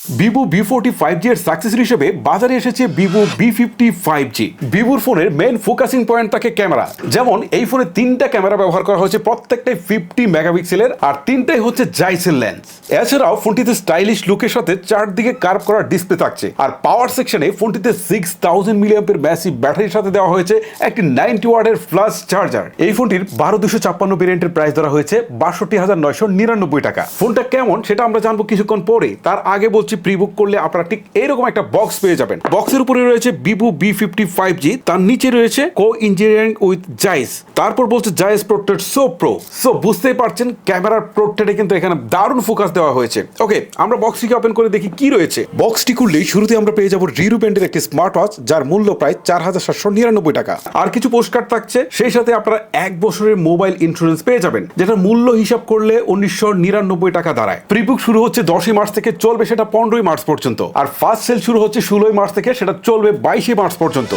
Vivo B forty five G এর successor হিসেবে বাজারে এসেছে Vivo B fifty five G ভিভোর ফোনের মেন ফোকাসিং পয়েন্ট থাকে ক্যামেরা যেমন এই ফোনে তিনটা ক্যামেরা ব্যবহার করা হয়েছে প্রত্যেকটাই ফিফটি মেগাপিক্সেলের আর তিনটাই হচ্ছে জাইসেল লেন্স এছাড়াও ফোনটিতে স্টাইলিশ লুকের সাথে চারদিকে কার্ভ করা ডিসপ্লে থাকছে। আর পাওয়ার সেকশনে ফোনটিতে সিক্স থাউজেন্ড মিলিয়ামের ম্যাসিভ ব্যাটারির সাথে দেওয়া হয়েছে একটি নাইনটি ওয়ার্ডের ফ্লাশ চার্জার এই ফোনটির বারো দুশো ছাপ্পান্ন ভেরিয়েন্টের প্রাইস ধরা হয়েছে বাষট্টি হাজার নয়শো নিরানব্বই টাকা। ফোনটা কেমন সেটা আমরা জানব কিছুক্ষণ পরে তার আগে বলছি প্রি বুক করলে আপনারা ঠিক এইরকম একটা বক্স পেয়ে যাবেন। বক্সের উপরে রয়েছে Vivo B fifty five G তার নিচে রয়েছে কো ইঞ্জিনিয়ারিং উইথ জাইস তারপর বলছে Zeiss protect so pro so বুঝতেই পারছেন ক্যামেরার প্রোটেক্টে কিন্তু এখানে দারুণ ফোকাস দেওয়া হয়েছে। ওকে আমরা বক্সটিকে ওপেন করে দেখি কি রয়েছে। বক্সটি খুললেই শুরুতে আমরা পেয়ে যাব রিরু ব্যান্ডের একটি স্মার্ট ওয়াচ যার মূল্য প্রায় চার হাজার সাতশো নিরানব্বই টাকা। আর কিছু পোস্টকার্ড থাকছে, সেই সাথে আপনারা এক বছরের মোবাইল ইন্স্যুরেন্স পেয়ে যাবেন যেটা মূল্য হিসাব করলে উনিশশো নিরানব্বই টাকা দাঁড়ায়। প্রিবুক শুরু হচ্ছে দশই মার্চ থেকে চলবে, সেটা পনেরোই মার্চ পর্যন্ত। আর ফার্স্ট সেল শুরু হচ্ছে ষোলোই মার্চ থেকে, সেটা চলবে বাইশে মার্চ পর্যন্ত।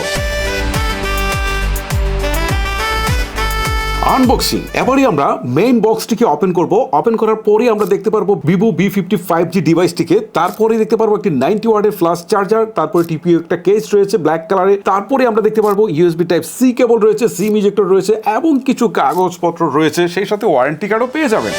আনবক্সিং এবারই আমরা মেইন বক্সটিকে ওপেন করব। ওপেন করার পরে আমরা দেখতে পারব Vivo V fifty five G ডিভাইসটিকে তারপরে দেখতে পারব একটি নাইনটি ওয়ার্ডের ফ্লাশ চার্জার তারপরে টিপিও একটা কেস রয়েছে ব্ল্যাক কালারে তারপরে আমরা দেখতে পারব ইউএসবি টাইপ সি কেবল রয়েছে সিম ইজেক্টর রয়েছে, এবং কিছু কাগজপত্র রয়েছে। সেই সাথে ওয়ারেন্টি কার্ডও পেয়ে যাবেন।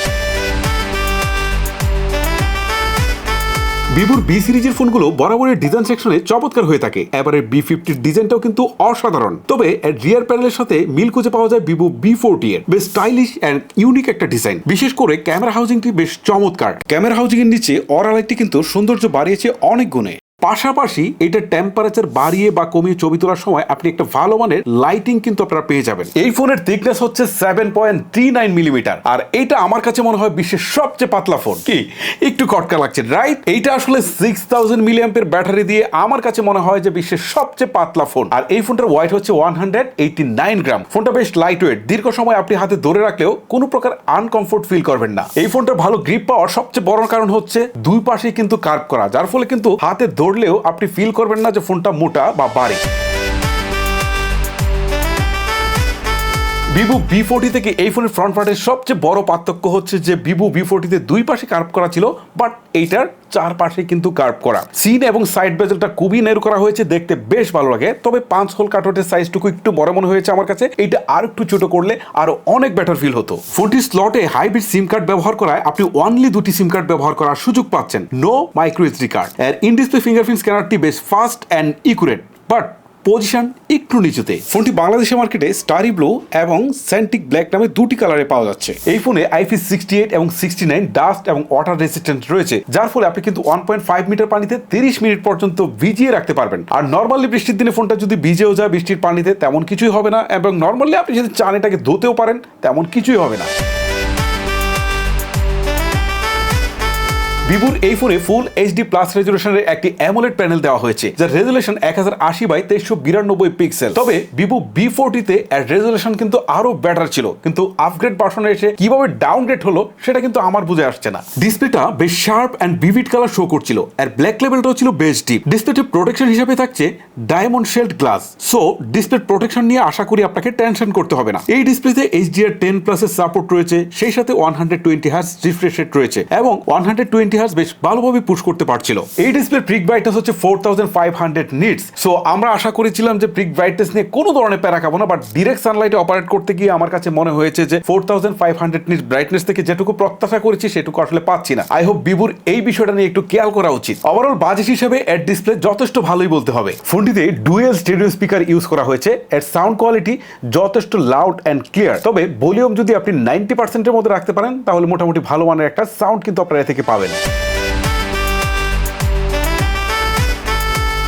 ভিভোর বি সিরিজের ফোনগুলো বরাবরের ডিজাইন সেকশনে চমৎকার হয়ে থাকে। এবারে বি ফিফটির ডিজাইনটাও কিন্তু অসাধারণ। তবে এর রিয়ার প্যানেলের সাথে মিল খুঁজে পাওয়া যায় ভিভো বি ফোরটি এর। বেশ স্টাইলিশ অ্যান্ড ইউনিক একটা ডিজাইন বিশেষ করে ক্যামেরা হাউজিংটি বেশ চমৎকার। ক্যামেরা হাউজিং এর নিচে অরালাইটটি কিন্তু সৌন্দর্য বাড়িয়েছে অনেক গুণে। পাশাপাশি এটা টেম্পারেচার বাড়িয়ে বা কমিয়ে ছবি তোলার সময় আপনি একটা ভালো মানের লাইটিং কিন্তু আপনারা পেয়ে যাবেন। এই ফোনের থিকনেস হচ্ছে seven point three nine millimetre আর এটা আমার কাছে মনে হয় বিশ্বের সবচেয়ে পাতলা ফোন কি? একটু কটকা লাগছে রাইট এইটা আসলে সিক্স থাউজেন্ড মিলিয়াম্পের ব্যাটারি দিয়ে আমার কাছে মনে হয় যে বিশ্বের সবচেয়ে পাতলা ফোন আর এই ফোনটার ওয়াইট হচ্ছে one hundred eighty nine gram ফোনটা বেশ লাইট ওয়েট দীর্ঘ সময় আপনি হাতে ধরে রাখলেও কোনো প্রকার আনকমফোর্ট ফিল করবেন না। এই ফোনটার ভালো গ্রিপ পাওয়ার সবচেয়ে বড় কারণ হচ্ছে দুই পাশেই কিন্তু কার্ভ করা, যার ফলে কিন্তু হাতে ধরলেও আপনি ফিল করবেন না যে ফোনটা মোটা বা ভারী ভিভো বি ফোর্টি থেকে এই ফোনের ফ্রন্ট পার্টের সবচেয়ে বড় পার্থক্য হচ্ছে যে ভিভো বি ফোর্টিতে দুই পাশে কার্ভ করা ছিল বাট এইটার চার পাশে কিন্তু কার্ভ করা। সিন এবং সাইড বেজেলটা খুবই নেরু করা হয়েছে, দেখতে বেশ ভালো লাগে। তবে পাঁচ হোল কাঠোটের সাইজটুকু একটু বড় মনে হয়েছে আমার কাছে, এইটা আর একটু ছোট করলে আরও অনেক বেটার ফিল হতো। ফোনটির স্লটে হাইব্রিড সিম কার্ড ব্যবহার করায় আপনি অনলি দুটি সিম কার্ড ব্যবহার করার সুযোগ পাচ্ছেন। নো মাইক্রো এসডি কার্ড এর ইন ডিসপ্লে ফিঙ্গারপ্রিন্ট স্ক্যানারটি বেশ fast and accurate but position একটু নিচুতে। ফোনটি বাংলাদেশের মার্কেটে স্টারি ব্লু এবং স্যান্টিক ব্ল্যাক নামে দুটি কালারে পাওয়া যাচ্ছে। এই ফোনে আইপি সিক্সটি এইট এবং সিক্সটি নাইন ডাস্ট এবং ওয়াটার রেসিস্ট্যান্ট রয়েছে যার ফলে আপনি কিন্তু ওয়ান পয়েন্ট ফাইভ মিটার পানিতে তিরিশ মিনিট পর্যন্ত ভিজিয়ে রাখতে পারবেন। আর নর্মালি বৃষ্টির দিনে ফোনটা যদি ভিজেও যায় বৃষ্টির পানিতে তেমন কিছুই হবে না এবং নর্মালি আপনি যদি চান এটাকে ধুতেও পারেন তেমন কিছুই হবে না। ভিভোর এই ফোনে ফুল এইচডি প্লাস রেজুলেশনের একটি অ্যামোলেড প্যানেল দেওয়া হয়েছে, যার রেজুলেশন এক হাজার আশি বাই তেইশশো বিরানব্বই পিক্সেল তবে ভিভো বি ফোরটিতে এর রেজুলেশন কিন্তু আরও বেটার ছিল। কিন্তু আপগ্রেড ভার্সনে এসে কীভাবে ডাউনগ্রেড হলো, সেটা কিন্তু আমার বুঝে আসছে না। ডিসপ্লেটা বেশ sharp and vivid colour show করছিল। আর ব্ল্যাক লেভেলটাও ছিল বেশ ডিপ ডিসপ্লেটি প্রোটেকশন হিসেবে থাকছে diamond shield glass so display protection নিয়ে আশা করি আপনাকে টেনশন করতে হবে না। এই ডিসপ্লেতে এইচডিআর টেন প্লাসের সাপোর্ট রয়েছে, সেই সাথে one hundred twenty hertz refresh rate রয়েছে এবং ওয়ান হান্ড্রেড টোয়েন্টি হার্স বেশ ভালোভাবে পুশ করতে পারছিল। এই ডিসপ্লে প্রিক ব্রাইটনেস হচ্ছে four thousand five hundred nits so আমরা আশা করেছিলাম যে প্রিক ব্রাইটনেস নিয়ে কোনো ধরনের প্যারা খাব না বাট ডিরেক্ট সানলাইটে অপারেট করতে গিয়ে আমার কাছে মনে হয়েছে যে four thousand five hundred nit brightness থেকে যেটুকু প্রত্যাশা করেছি, সেটুকু আসলে পাচ্ছি না। আই হোপ বিবুর এই বিষয়টা নিয়ে একটু খেয়াল করা উচিত। ওভারঅল বাজেট হিসেবে এর ডিসপ্লে যথেষ্ট ভালোই বলতে হবে। ফোনটিতে ডুয়েল স্টেডিও স্পিকার ইউজ করা হয়েছে। এর সাউন্ড কোয়ালিটি যথেষ্ট লাউড অ্যান্ড ক্লিয়ার তবে ভলিউম যদি আপনি নাইনটি পার্সেন্টের মধ্যে রাখতে পারেন, তাহলে মোটামুটি ভালো মানের একটা সাউন্ড কিন্তু আপনারা থেকে পাবেন।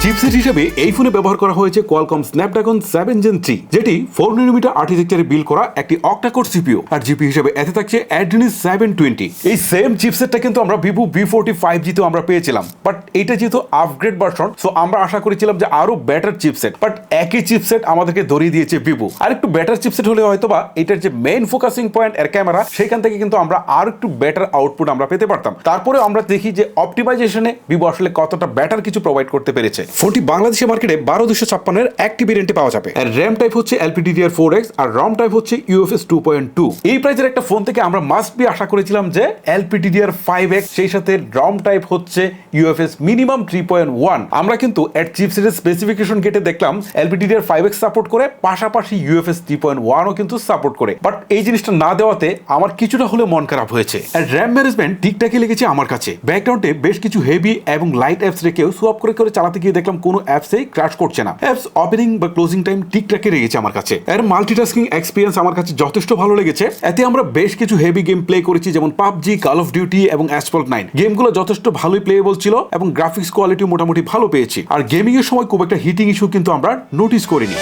চিপসেট হিসেবে এই ফোনে ব্যবহার করা হয়েছে Qualcomm Snapdragon seven gen three যেটি ফোর মিলিমিটার আর্কিটেকচারে বিল করা একটি অক্টাকোর সিপিও আর জিপি হিসেবে এতে থাকছে অ্যাড্রিনিস সেভেন টোয়েন্টি এই সেম চিপসেটটা কিন্তু আমরা ভিভো বি ফোরটি ফাইভ জিতেও আমরা পেয়েছিলাম। বাট এটা যেহেতু আপগ্রেড ভার্সন সো আমরা আশা করেছিলাম যে আরও বেটার চিপসেট বাট একই চিপসেট আমাদেরকে ধরিয়ে দিয়েছে ভিভো আর একটু বেটার চিপসেট হলে হয়তো বা এটার যে মেইন ফোকাসিং পয়েন্ট এর ক্যামেরা সেখান থেকে কিন্তু আমরা আর একটু বেটার আউটপুট আমরা পেতে পারতাম। তারপরে আমরা দেখি যে অপটিমাইজেশনে ভিভো আসলে কতটা বেটার কিছু প্রোভাইড করতে পেরেছে। ফোনটি বাংলাদেশের মার্কেটে বারো দুশো ছাপ্পান্নের একটি ভেরিয়েন্টে পাওয়া যাবে। আর র্যাম টাইপ হচ্ছে এলপিডিডিআর ফোর এক্স আর রম টাইপ হচ্ছে ইউএফএস টু পয়েন্ট টু। এই প্রাইজের একটা ফোন থেকে আমরা মাস্ট বি আশা করেছিলাম যে এলপিডিডিআর ফাইভ এক্স সেই সাথে রম টাইপ হচ্ছে UFS minimum three point one আমরা কিন্তু এর চিপসেটের স্পেসিফিকেশন গেটে দেখলাম এলপিডিডিআর ফাইভ এক্স সাপোর্ট করে, পাশাপাশি ইউএফএস থ্রি পয়েন্ট ওয়ানও কিন্তু সাপোর্ট করে। বাট এই জিনিসটা না দেওয়াতে আমার কিছুটা হলেও মন খারাপ হয়েছে। আর র্যাম ম্যানেজমেন্ট ঠিকঠাকই লেগেছে আমার কাছে। ব্যাকগ্রাউন্ডে বেশ কিছু হেভি এবং লাইট অ্যাপস রেখেও সোয়াপ করে করে চালাতে গিয়ে দেখলাম কোনো অ্যাপসেই ক্র্যাশ করছে না। অ্যাপস ওপেনিং বা ক্লোজিং টাইম ঠিকঠাকই রেগেছে আমার কাছে। এর মাল্টিটাস্কিং এক্সপিরিয়েন্স আমার কাছে যথেষ্ট ভালো লেগেছে। এতে আমরা বেশ কিছু হেভি গেম প্লে করেছি, যেমন পাবজি কল অফ ডিউটি এবং অ্যাসফল্ট নাইন গেমগুলো যথেষ্ট ভালোই প্লেয়েবল ছিল এবং গ্রাফিক্স কোয়ালিটি মোটামুটি ভালো পেয়েছি। আর গেমিংয়ের সময় খুব একটা হিটিং ইস্যু কিন্তু আমরা নোটিস করিনি।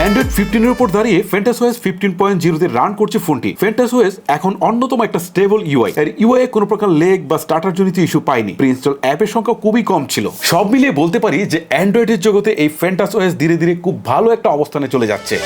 অ্যান্ড্রয়েড ফিফটিনের উপর দাঁড়িয়ে ফেন্টাস ওয়েস ফিফটিন পয়েন্ট জিরোতে রান করছে ফোনটি ফেন্টাস ওয়েস এখন অন্যতম একটা স্টেবল ইউআই এর ইউআই কোনো প্রকার লেগ বা স্টার্টার জনিত ইস্যু পায়নি। প্রিইনস্টল অ্যাপের সংখ্যা খুবই কম ছিল। সব মিলিয়ে বলতে পারি যে অ্যান্ড্রয়েডের জগতে এই ফেন্টাস ওয়েস ধীরে ধীরে খুব ভালো একটা অবস্থানে চলে যাচ্ছে।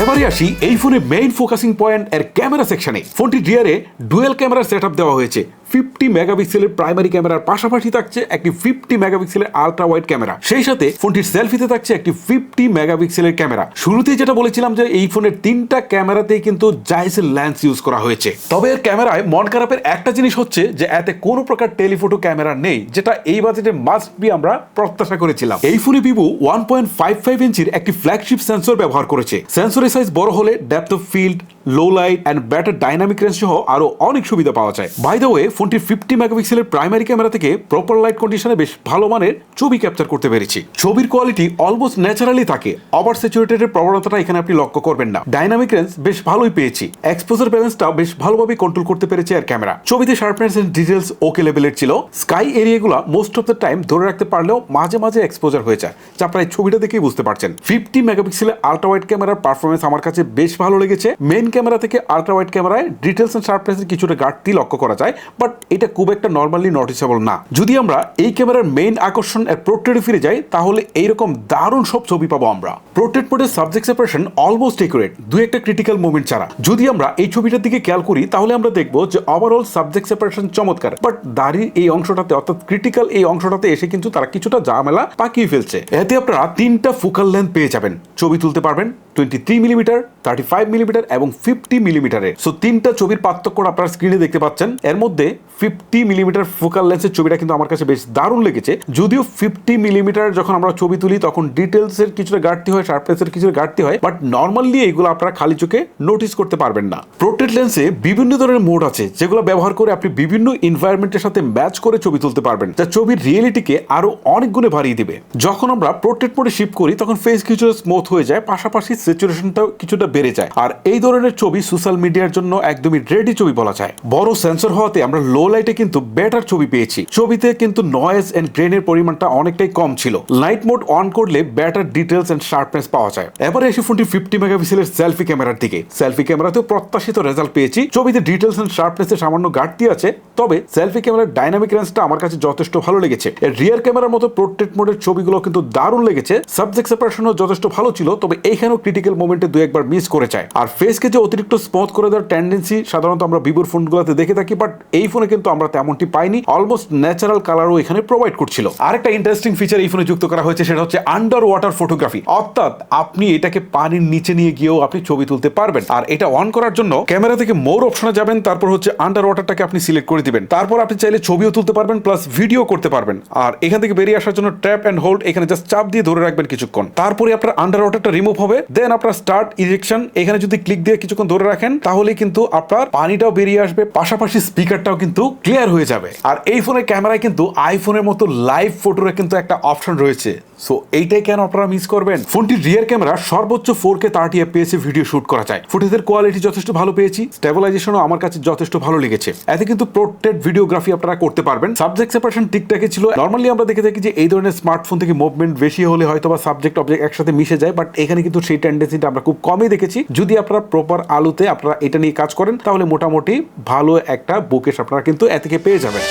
এবারে আসি এই ফোনে মেইন ফোকাসিং পয়েন্ট এর ক্যামেরা সেকশনে ফোনটির রিয়ারে ডুয়েল ক্যামেরা সেট দেওয়া হয়েছে। ফিফটি মেগাপিক্সেলের প্রাইমারি ক্যামেরার পাশাপাশি থাকছে একটি ফিফটি মেগাপিক্সেলের আলট্রা ওয়াইড ক্যামেরা সেই সাথে ফোনটির সেলফিতে থাকছে একটি ফিফটি মেগাপিক্সেলের ক্যামেরা শুরুতেই যেটা বলেছিলাম যে এই ফোনের তিনটা ক্যামেরাতেই কিন্তু জাইসের ল্যান্স ইউজ করা হয়েছে। তবে এর ক্যামেরায় মন খারাপের একটা জিনিস হচ্ছে যে এতে কোনো প্রকার টেলিফোটো ক্যামেরা নেই, যেটা এই বাজেটে মাস্ট বি আমরা প্রত্যাশা করেছিলাম। এই ফোনে Vivo one point five five ইঞ্চির একটি ফ্ল্যাগশিপ সেন্সর ব্যবহার করেছে। সেন্সরের সাইজ বড় হলে depth of field low light and better dynamic range সহ আরও অনেক সুবিধা পাওয়া যায়। বাই দ্য ওয়ে ফোনটির ফিফটি মেগাপিক্সেলের প্রাইমারি ক্যামেরা থেকে প্রপার লাইট কন্ডিশনে বেশ ভালো মানের ছবি ক্যাপচার করতে পেরেছি। ছবির কোয়ালিটি অলমোস্ট ন্যাচারালি থাকে। ওভার স্যাচুরেটেডের প্রবণতাটা এখানে আপনি লক্ষ্য করবেন না। ডাইনামিক রেঞ্জ বেশ ভালোই পেয়েছি। এক্সপোজার ব্যালেন্সটা বেশ ভালোভাবে কন্ট্রোল করতে পেরেছে আর ক্যামেরা ছবিতে শার্পনেস এন্ড ডিটেলস ওকে লেভেলের ছিল। স্কাই এরিয়াগুলো মোস্ট অফ দ্য টাইম ধরে রাখতে পারলেও মাঝে মাঝে এক্সপোজার হয়ে যায়, যা প্রায় ছবিটা দেখেই বুঝতে পারছেন। ফিফটি মেগাপিক্সেলের আল্ট্রা ওয়াইড ক্যামেরার পারফরমেন্স আমার কাছে বেশ ভালো লেগেছে। মেইন ক্যামেরা থেকে আল্ট্রা ওয়াইড ক্যামেরায় ডিটেলস এন্ড শার্পনেসের কিছুটা ঘাটতি লক্ষ্য করা যায় বাট এটা খুব একটা নর্মালি নোটিসেবল না। যদি আমরা এই ক্যামেরার মেইন আকর্ষণ এর পোর্ট্রেটে ফিরে যাই, তাহলে এইরকম দারুণ সব ছবি পাবো আমরা। পোর্ট্রেট মোডের সাবজেক্ট সেপারেশন অলমোস্ট একুরেট দু একটা ক্রিটিক্যাল মুভমেন্ট ছাড়া। যদি আমরা এই ছবিটার দিকে খেয়াল করি, তাহলে আমরা দেখব যে ওভারঅল সাবজেক্ট সেপারেশন চমৎকার বাট দাড়ির এই অংশটাতে, অর্থাৎ ক্রিটিক্যাল এই অংশটাতে এসে কিন্তু তারা কিছুটা ঝামেলা পাকিয়ে ফেলছে। এতে আপনারা তিনটা ফোকাল লেন্থ পেয়ে যাবেন। ছবি তুলতে পারবেন twenty three millimetre thirty five millimetre এবং ফিফটি মিলিমিটারের সো তিনটা ছবির পার্থক্য আপনারা স্ক্রিনে দেখতে পাচ্ছেন। এর মধ্যে ফিফটি মিলিমিটার ফোকাল লেন্সের ছবিটা কিন্তু আমার কাছে বেশ দারুণ লেগেছে। যদিও ফিফটি মিলিমিটার যখন আমরা ছবি তুলি, তখন ডিটেলসের কিছুটা ঘাটতি হয় শার্পনেসের কিছুটা ঘাটতি হয় বাট নর্মালি এইগুলো আপনারা খালি চোখে নোটিস করতে পারবেন না। প্রোটেট লেন্সে বিভিন্ন ধরনের মোড আছে, যেগুলো ব্যবহার করে আপনি বিভিন্ন এনভায়রনমেন্টের সাথে ম্যাচ করে ছবি তুলতে পারবেন। যা ছবির রিয়েলিটিকে আরও অনেক গুণে বাড়িয়ে দিবে। যখন আমরা প্রোটেট মোডে শিফট করি, তখন ফেস কিছুটা স্মুথ হয়ে যায়, পাশাপাশি স্যাচুরেশনটাও কিছুটা বেড়ে যায়। আর এই ধরনের ছবি সোশ্যাল মিডিয়ার জন্য একদমই রেডি ছবি বলা যায়। বড় সেন্সর হওয়াতে আমরা লো লাইটে কিন্তু বেটার ছবি পেয়েছি। ছবিতে কিন্তু নয়েজ এন্ড গ্রেনের পরিমাণটা অনেকটাই কম ছিল। লাইট মোড অন করলে বেটার ডিটেলস এন্ড শার্পনেস পাওয়া যায়। এবারে এসে ফোনটি ফিফটি মেগাপিক্সেলের সেলফি ক্যামেরার দিকে। সেলফি ক্যামেরাতেও প্রত্যাশিত রেজাল্ট পেয়েছি। ছবিতে ডিটেলস এন্ড শার্পনেসের সামান্য ঘাটতি আছে, তবে সেলফি ক্যামেরার ডাইনামিক রেঞ্জটা আমার কাছে যথেষ্ট ভালো লেগেছে। এর রিয়ার ক্যামেরার মতো পোর্ট্রেট মোডের ছবিগুলো কিন্তু দারুণ লেগেছে। সাবজেক্ট সেপারেশনও যথেষ্ট ভালো ছিল, তবে এইখানেও ক্রিটিক্যাল মোমেন্টে দু একবার মিস করে যায় আর ফেসকে যে অতিরিক্ত স্মুথ করে দেওয়ার টেন্ডেন্সি সাধারণত আমরা ভিভোর ফোনগুলোতে দেখে থাকি বাট এই ফোনে কিন্তু আমরা তেমনটি পাইনি। অলমোস্ট ন্যাচারাল কালারও এখানে প্রোভাইড করছিল। আরেকটা ইন্টারেস্টিং ফিচার এই ফোনে যুক্ত করা হয়েছে, সেটা হচ্ছে আন্ডার ওয়াটার ফটোগ্রাফি অর্থাৎ আপনি এটাকে পানির নিচে নিয়ে গিয়েও আপনি ছবি তুলতে পারবেন। আর এটা অন করার জন্য ক্যামেরা থেকে মোর অপশনে যাবেন, তারপর হচ্ছে আন্ডার ওয়াটারটাকে আপনি সিলেক্ট করে দিবেন। তারপর আপনি চাইলে ছবিও তুলতে পারবেন প্লাস ভিডিও করতে পারবেন। আর এখান থেকে বেরিয়ে আসার জন্য ট্র্যাপ অ্যান্ড হোল্ড এখানে জাস্ট চাপ দিয়ে ধরে রাখবেন কিছুক্ষণ। তারপরে আপনার আন্ডার ওয়াটারটা রিমুভ হবে দেন আপনার স্টার্ট ইজেকশন এখানে যদি ক্লিক দিয়ে কিছুক্ষণ ধরে রাখেন তাহলে কিন্তু আপনার পানিটাও বেরিয়ে আসবে, পাশাপাশি স্পিকারটাও কিন্তু ক্লিয়ার হয়ে যাবে। আর এই ফোনের ক্যামেরায় কিন্তু আইফোনের মতো লাইভ ফটোর কিন্তু একটা অপশন রয়েছে। সো এইটাই কেন আপনারা মিস করবেন? ফোনটির রিয়ার ক্যামেরা সর্বোচ্চ ফোর কে থার্টি এ ভিডিও শুট করা যায়। ফুটেজের কোয়ালিটি যথেষ্ট ভালো পেয়েছি স্টেবিলাইজেশনও আমার কাছে যথেষ্ট ভালো লেগেছে। এতে কিন্তু প্রোটেড ভিডিওগ্রাফি আপনারা করতে পারবেন। সাবজেক্ট সেপারেশন ঠিকঠাকই ছিল। নর্মালি আমরা দেখে থাকি যে এই ধরনের স্মার্টফোন থেকে মুভমেন্ট বেশি হলে হয়তো বা সাবজেক্ট অবজেক্ট একসাথে মিশে যায় বাট এখানে কিন্তু সেই টেন্ডেন্সিটা আমরা খুব কমই দেখেছি। যদি আপনারা প্রপার আলুতে আপনারা এটা নিয়ে কাজ করেন, তাহলে মোটামুটি ভালো একটা বুকেশ আপনারা কিন্তু এ থেকে পেয়ে যাবেন।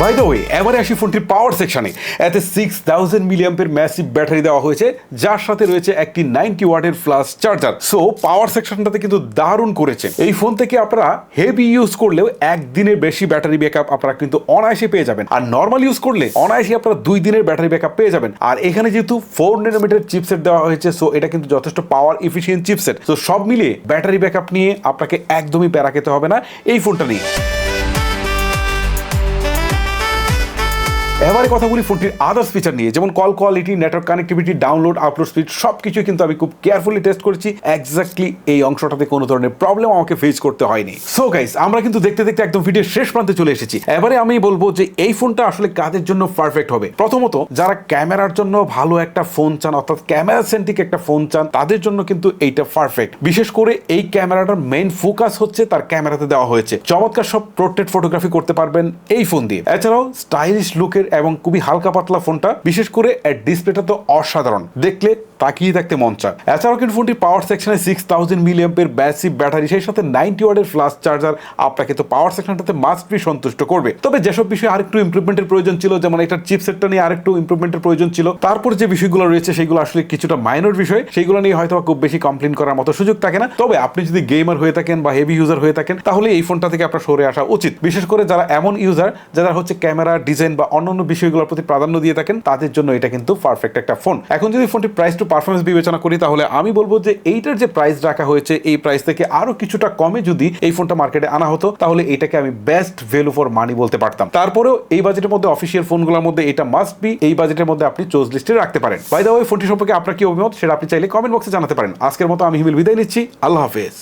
বাই দ্য ওয়ে এবারে আসি ফোনটির পাওয়ার সেকশনে এতে সিক্স থাউজেন্ড মিলিয়ামের ম্যাসিভ ব্যাটারি দেওয়া হয়েছে, যার সাথে রয়েছে একটি নাইনটি ওয়াটের ফ্লাস চার্জার সো পাওয়ার সেকশনটাতে কিন্তু দারুণ করেছে। এই ফোন থেকে আপনারা হেভি ইউজ করলেও একদিনের বেশি ব্যাটারি ব্যাকআপ আপনারা কিন্তু অনায়াসে পেয়ে যাবেন। আর নর্মাল ইউজ করলে অনায়াসে আপনারা দুই দিনের ব্যাটারি ব্যাকআপ পেয়ে যাবেন। আর এখানে যেহেতু ফোর নেনোমিটার চিপসেট দেওয়া হয়েছে সো এটা কিন্তু যথেষ্ট পাওয়ার এফিসিয়েন্ট চিপসেট সো সব মিলিয়ে ব্যাটারি ব্যাকআপ নিয়ে আপনাকে একদমই প্যারা খেতে হবে না এই ফোনটা নিয়ে। এবারে কথা বলি ফোনটির আদার্স ফিচার নিয়ে, যেমন call quality network connectivity download upload speed সব কিছুই কিন্তু আমি খুব কেয়ারফুলি টেস্ট করেছি। এক্স্যাক্টলি এই অংশটাতে কোনো ধরনের প্রবলেম আমাকে ফেস করতে হয়নি। সো গাইস আমরা কিন্তু দেখতে দেখতে একদম ভিডিওর শেষ প্রান্তে চলে এসেছি। এবারে আমি বলব যে এই ফোনটা আসলে কাদের জন্য পারফেক্ট হবে? প্রথমত, যারা ক্যামেরার জন্য ভালো একটা ফোন চান, অর্থাৎ ক্যামেরা সেন্ট্রিক একটা ফোন চান, তাদের জন্য কিন্তু এইটা পারফেক্ট বিশেষ করে এই ক্যামেরাটার মেইন ফোকাস হচ্ছে তার ক্যামেরাতে দেওয়া হয়েছে। চমৎকার সব প্রোট্রেট ফটোগ্রাফি করতে পারবেন এই ফোন দিয়ে। এছাড়াও স্টাইলিশ লুকের এবং খুবই হালকা পাতলা ফোনটা বিশেষ করে ডিসপ্লেটা তো অসাধারণ। দেখলে তাকিয়ে থাকতে মন চায়। এছাড়াও কিন্তু ফোনটির পাওয়ার সেকশনে সিক্স থাউজেন্ড মিলিয়ামের ব্যাসিভ ব্যাটারি সেই সাথে নাইনটি ওয়ার্ডের ফ্লাশ চার্জার আপনাকে তো পাওয়ার সেকশনটাতে মাস্ট বি সন্তুষ্ট করবে। তবে যেসব বিষয়ে আরেকটু ইমপ্রুভমেন্টের প্রয়োজন ছিল, যেমন এটার চিপসেটটা নিয়ে আরেকটু ইমপ্রুভমেন্টের প্রয়োজন ছিল, তারপর যে বিষয়গুলো রয়েছে, সেগুলো আসলে কিছুটা মাইনর বিষয়। সেগুলো নিয়ে হয়তো খুব বেশি কমপ্লেন করার মতো সুযোগ থাকে না। তবে আপনি যদি গেমার হয়ে থাকেন বা হেভি ইউজার হয়ে থাকেন, তাহলে এই ফোনটা থেকে আপনার সরে আসা উচিত। বিশেষ করে যারা এমন ইউজার যারা হচ্ছে ক্যামেরা ডিজাইন বা অন্যান্য বিষয়গুলোর প্রতি প্রাধান্য দিয়ে থাকেন, তাদের জন্য এটা কিন্তু পারফেক্ট একটা ফোন এখন যদি ফোনটি প্রাইস টু পারফরমেন্স বিবেচনা করি, তাহলে আমি বলব যে এইটার যে প্রাইস রাখা হয়েছে, এই প্রাইস থেকে আরও কিছুটা কমে যদি এই ফোনটা মার্কেটে আনা হতো, তাহলে এটাকে আমি বেস্ট ভ্যালু ফর মানি বলতে পারতাম। তারপরেও এই বাজেটের মধ্যে অফিসিয়াল ফোনগুলোর মধ্যে এটা মাস্ট বি এই বাজেটের মধ্যে আপনি চোজ লিস্টে রাখতে পারেন। বাই দা ওই ফোনটি সম্পর্কে আপনার কি অভিমত, সেটা আপনি চাইলে কমেন্ট বক্সে জানাতে পারেন। আজকের মতো আমি হিমিল বিদায় নিচ্ছি, আল্লাহ হাফেজ।